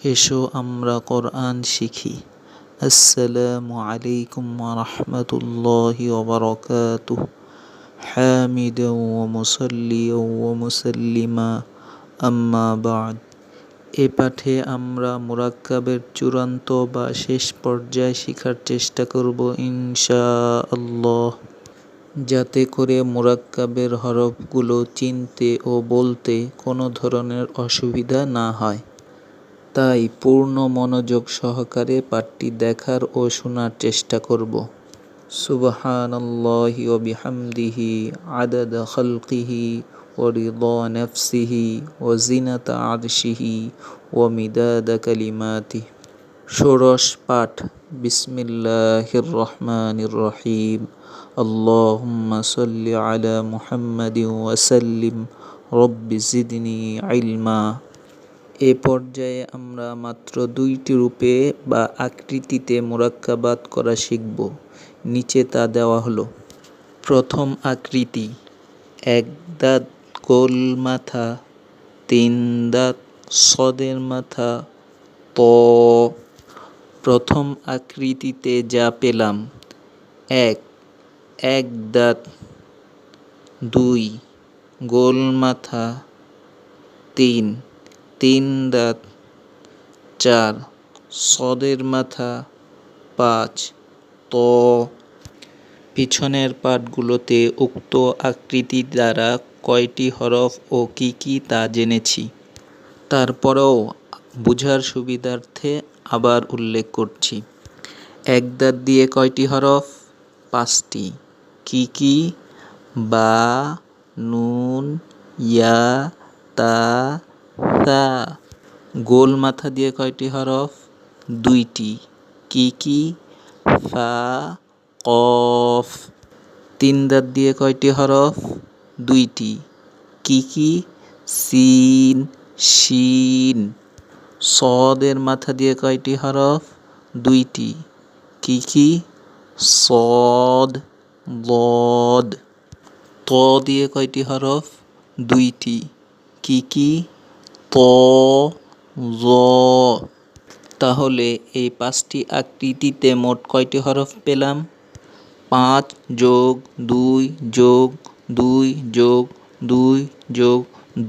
এসো আমরা কোরআন শিখি। আসসালামু আলাইকুম রহমতুল্লাহি ওবরকাত হামিদ ও মুসল্লি ও মুসল্লিমা। আম্মা বাদ। এ পাঠে আমরা মোরাক্কাবের চূড়ান্ত বা শেষ পর্যায়ে শেখার চেষ্টা করব ইনশা আল্লাহ যাতে করে মোরাক্কাবের হরফগুলো চিনতে ও বলতে কোনো ধরনের অসুবিধা না হয়। তাই পূর্ণ মনোযোগ সহকারে পাঠটি দেখার ও শোনার চেষ্টা করব। আদাদা খালকিহি, ওয়া রিদা নাফসিহি, ওয়া জিনাতা আরশিহি, ওয়া মিদাদা কালিমাতি ষোড়শ পাঠ। বিসমিল্লাহির রহমানির রহিম। আল্লাহুম্মা সাল্লি আলা মুহাম্মাদিন ওয়া সাল্লিম। রব্বি জিদনি ইলমা। এ পর্যায়ে আমরা মাত্র দুইটি রূপে বা আকৃতিতে মোরাক্কাবাত করা শিখব। নিচে তা দেওয়া হলো। প্রথম আকৃতি, এক দাঁত গোল মাথা, তিন দাঁত সদের মাথা, ত। প্রথম আকৃতিতে যা পেলাম, এক এক দাঁত, দুই গোল মাথা, তিন। তিন দাঁত, চার সদের মাথা, পাঁচ ত। পিছনের পাঠগুলোতে উক্ত আকৃতি দ্বারা কয়টি হরফ ও কি কি তা জেনেছি। তারপরেও বুঝার সুবিধার্থে আবার উল্লেখ করছি। এক দাঁত দিয়ে কয়টি হরফ? পাঁচটি। কি কি? বা, নুন, ইয়া, তা তা গোল মাথা দিয়ে কয়টি হরফ? দুইটি। কি কি? ফা, কফ। তিন দাঁত দিয়ে কয়টি হরফ? দুইটি। কি কি? সিন, শিন। সদের মাথা দিয়ে কয়টি হরফ? দুইটি। কি কি? সদ, লদ। ত দিয়ে কয়টি হরফ? দুইটি। কি কি? ত জ, তাহলে এই পাঁচটি আকৃতিতে মোট কয়টি হরফ পেলাম? পাঁচ যোগ দুই যোগ দুই যোগ দুই যোগ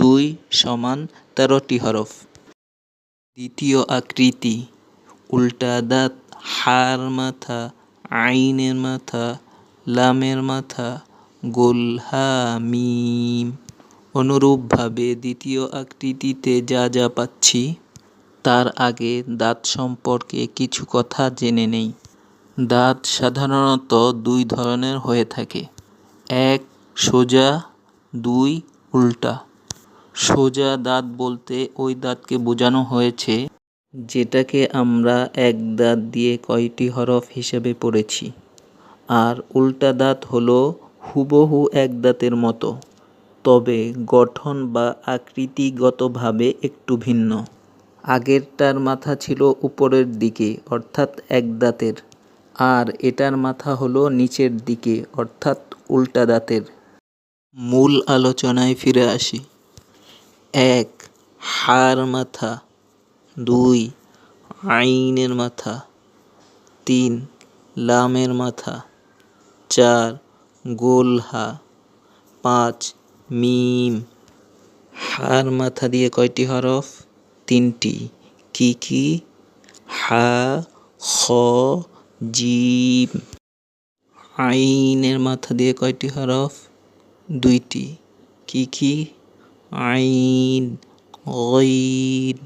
দুই সমান তেরোটি হরফ। দ্বিতীয় আকৃতি, উল্টা দাঁত, হার মাথা, আইনের মাথা, লামের মাথা গোলহা মিম। অনুরূপভাবে দ্বিতীয় আকৃতিতে যা যা পাচ্ছি, তার আগে দাঁত সম্পর্কে কিছু কথা জেনে নেই। দাঁত সাধারণত দুই ধরনের হয়ে থাকে। এক, সোজা, দুই, উল্টা। সোজা দাঁত বলতে ওই দাঁতকে বোঝানো হয়েছে, যেটাকে আমরা এক দাঁত দিয়ে কয়টি হরফ হিসেবে পড়েছি। আর উল্টা দাঁত হলো হুবহু এক দাঁতের মতো। তবে গঠন বা আকৃতিগতভাবে একটু ভিন্ন। আগেরটার মাথা ছিল উপরের দিকে, অর্থাৎ এক দাঁতের। আর এটার মাথা হলো নিচের দিকে, অর্থাৎ উল্টা দাঁতের। মূল আলোচনায় ফিরে আসি। এক হার মাথা। দুই, আইনের মাথা। তিন, লামের মাথা। চার, গোলহা। পাঁচ মিম। হার মাথা দিয়ে কয়টি হরফ? তিনটি। কি কি? হা, খ, জিম। আইনের মাথা দিয়ে কয়টি হরফ? দুইটি। কি কি? আইন। গইন।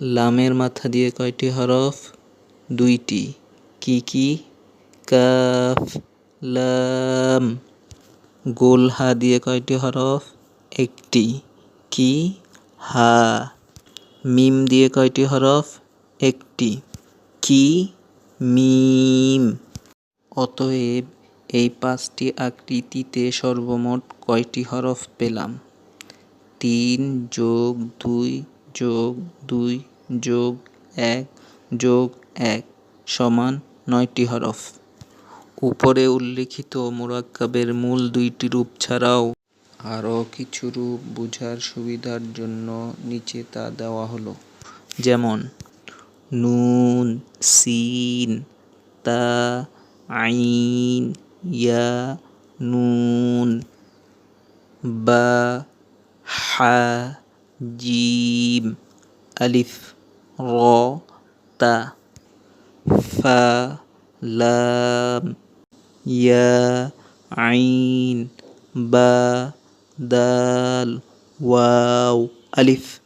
লামের মাথা দিয়ে কয়টি হরফ? দুইটি। কি কি? কাফ, লাম। গোল হা দিয়ে কয়টি হরফ? একটি। কি? হা। মিম দিয়ে কয়টি হরফ? একটি। কি? মিম। অতএব এই পাঁচটি আকৃতিতে সর্বমোট কয়টি হরফ পেলাম? তিন যোগ দুই যোগ দুই যোগ এক যোগ এক সমান নয়টি হরফ। উপরে উল্লিখিত মোরাক্কাবের মূল দুইটি রূপ ছাড়াও আরও কিছু রূপ বোঝার সুবিধার জন্য নিচে তা দেওয়া হলো। যেমন, নুন, সিন, তা, আইন, ইয়া, নুন, বা, হা, জিম, আলিফ, র, তা, ফা, লাম يا عين با دال واو ألف.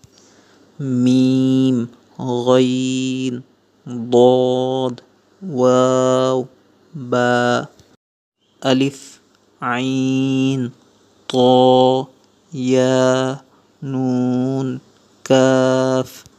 ميم غين ضاد واو با. ألف. عين طا يا نون كاف.